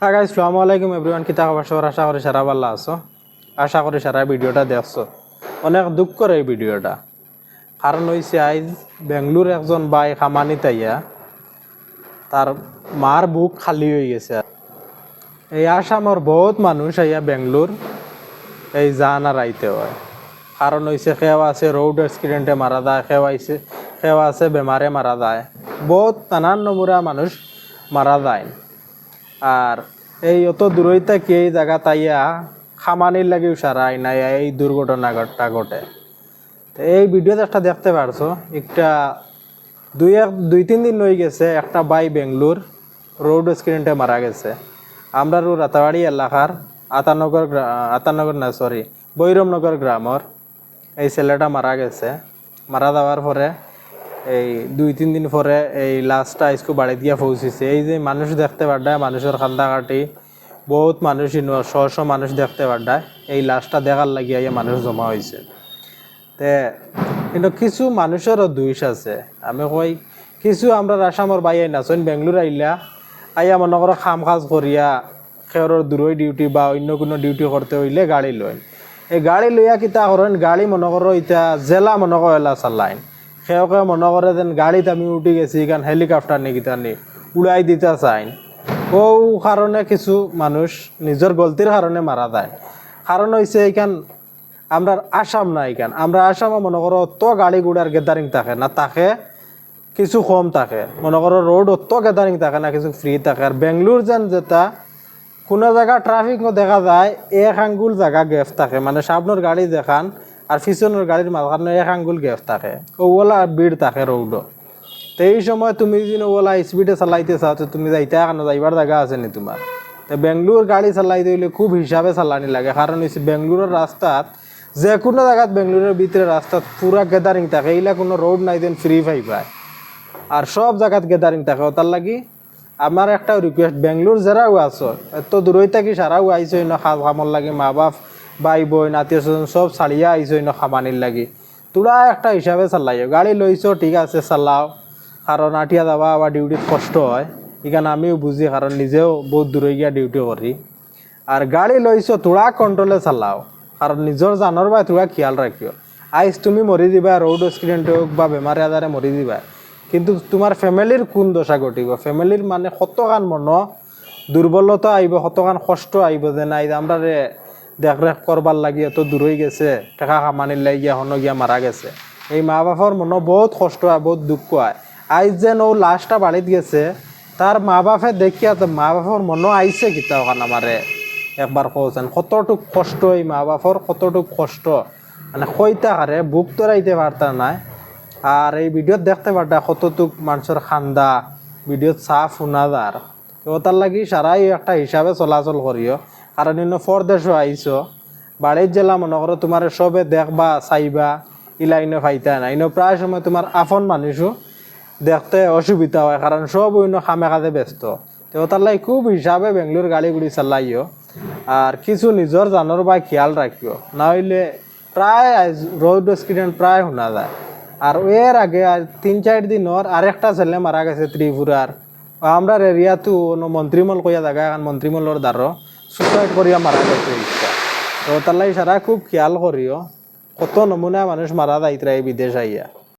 হ্যাঁ গাইজ সালামু আলাইকুম এভরিওয়ান কিতা খবর আশা করি সারা ভালো আছো। আশা করি সারা ভিডিওটা দেখছ। অনেক দুঃখ করে এই ভিডিওটা। কারণ হয়েছে আইজ বেঙ্গলোর একজন বাই খামানি তাইয়া তার মার বুক খালি হয়ে গেছে। এই আসামর বহুত মানুষ আইয়া বেঙ্গলোর এই জান আর আইতে হয়। কারণ হয়েছে সেও আছে রোড অ্যাক্সিডেন্টে মারা যায়, সেও আইছে, সেও আছে, বেমারে মারা যায়। বহুত নানান নমুরা মানুষ মারা যায়। আর এই অত দূরইতে কি এই জায়গা তাইয়া খামানির লাগেও সারাই নাই, এই দুর্ঘটনাটা ঘটে। তো এই ভিডিওতে একটা দেখতে পারছ, একটা দুই এক, দুই তিন দিন হয়ে গেছে একটা বাই বেঙ্গলোর রোড অ্যাক্সিডেন্টে মারা গেছে। আমরা রাতাবাড়ি এলাকার আতানগর গ্রা- আতানগর না সরি বৈরমনগর গ্রামর এই ছেলেটা মারা গেছে। মারা যাওয়ার পরে এই দুই, তিন দিন পরে এই লাশটা আইসকু বাড়ি দিয়া পৌঁছেছে। এই যে মানুষ দেখতে পারডায় মানুষের কান্দাকাটি, বহুত মানুষ শ শ মানুষ দেখতে পারডায় এই লাশটা দেখার লাগিয়া ইয়ে মানুষ জমা হয়েছে তে, কিন্তু কিছু মানুষেরও দুইশ আছে। আমি কই, কিছু আমরা আসামর বাই আই নাচন বেঙ্গলোর আইলা, আইয়া মনে করো খাম কাজ করিয়া খেৰৰ দূৰৈ ডিউটি বা অন্য কোনো ডিউটি করতে হইলে গাড়ি লয়। এই গাড়ি লইয়া কিতা করেন, গাড়ি মনে করো ইটা জেলা মনে করো এলা চালাইন। সেওকে মনে করে যেন গাড়িত আমি উঠি গেছি কারণ হেলিকপ্টার নি কিতা নি উড়াই দিতে চাইন। ও কারণে কিছু মানুষ নিজের গলতির কারণে মারা যায়। কারণ হয়েছে এইখান আমরা আসাম না এখান আমরা আসামে মনে করো অত গাড়ি গুড়ার গেদারিং থাকে না তাকে কিছু কম থাকে। মনে করো রোড অত গেদারিং থাকে না, কিছু ফ্রি থাকে। আর বেঙ্গলোর যেন যেটা কোনো জায়গা ট্রাফিক দেখা যায়, এক আঙ্গুল জায়গা গেফ থাকে। মানে সামনের গাড়ি দেখান আর পিছনের গাড়ির মাঝখানে এক আঙ্গুল গেফ থাকে। ওলা ভিড় থাকে রোডও তো এই সময় তুমি যদি ওলা স্পিডে চালাইতে চাও তো তুমি যাইতে কেন যাইবার জায়গা আছে নি তোমার তো বেঙ্গলোর গাড়ি চালাইতে হইলে খুব হিসাবে চালানি লাগে কারণ হচ্ছে বেঙ্গলোরের রাস্তাত যে কোনো জায়গাত বেঙ্গলোরের ভিতরে রাস্তাত পুরা গেদারিং থাকে, এইলা কোনো রোড নাই দেন ফ্রি পাই পায়। আর সব জায়গাত গেদারিং থাকে তার লাগি আমার একটা রিকোয়েস্ট বেঙ্গলোর যারাও আছো, এত দূরই থাকি সারাও আইসই ন খাজ খামর লাগি মা বাপ ভাই, বোন, আত্মীয় স্বজন সব ছাড়িয়া আইসই ন খামানির লাগি। তোরা একটা হিসাবে চালাইও। গাড়ি লইছো ঠিক আছে, চালাও। কারণ আটিয়া যাবা বা ডিউটিত কষ্ট হয়। এখানে আমিও বুঝি কারণ নিজেও বহুত দূরে গিয়া ডিউটি করি আর গাড়ি লইছো তোরা কন্ট্রোলে চালাও। কারণ নিজের জানৰ বা তোরা খেয়াল রাখিও আইজ তুমি মরি দিবা রোড এক্সিডেন্ট হোক বা বেমারে আজারে মরি দিবা। কিন্তু তোমার ফ্যামিলির কোন দশা ঘটিব? ফ্যামিলির মানে কতগান মন দুর্বলতা আইব কতগান কষ্ট আইব যে নাই আমরা দেখরেখ করবার লাগি এত দূর হয়ে গেছে টেকা কামানির লাগি এখনও গিয়া মারা গেছে। এই মা বাপর মন বহুত কষ্ট হয়, বহুত দুঃখ হয়। আইজ যেন ও লাশটা বাড়িত গেছে তার মা বাপে দেখিয়া তো মা বাপর মন আইছে কিতা ওখান আমারে একবার কৌছেন কতটুক কষ্ট এই মা বাপর কতটুক কষ্ট। মানে কইতা হারে বুক তোরাইতে পারতা নাই। আর এই ভিডিওত দেখতে পারতা কতটুক মানুষের খান্দা ভিডিওত চাহ শুনাদার তো তার লাগি সারাই একটা হিসাবে চলাচল করিও কারণ ইনো ফরদেশও আইছো বাড়ির জেলা মনে করো তোমার সবে দেখবা, চাইবা ইলা ইনো ফাইতা না ইনো প্রায় সময় তোমার আপন মানুষও দেখতে অসুবিধা হয়, কারণ সব অন্য খামে কাজে ব্যস্ত। তো তার লাগে খুব হিসাবে বেঙ্গলোর গাড়ি গুড়ি চালাইও। আর কিছু নিজের জানোর বা খেয়াল রাখিও। না হইলে প্রায় রোড অ্যাক্সিডেন্ট প্রায় শোনা যায়। আর এর আগে আর তিন, চার দিনর আরেকটা ছেলে মারা গেছে ত্রিপুরার। আমরা এরিয়াতো মন্ত্রিমল কইয়া জায়গা, এখন মন্ত্রিমলের দ্বারো সুসাইড করিয়া মারা গেছে ইচ্ছা তো তার লাগে সারা খুব খেয়াল করিও কত নমুনা মানুষ মারা যাইতরা এই বিদেশ আইয়া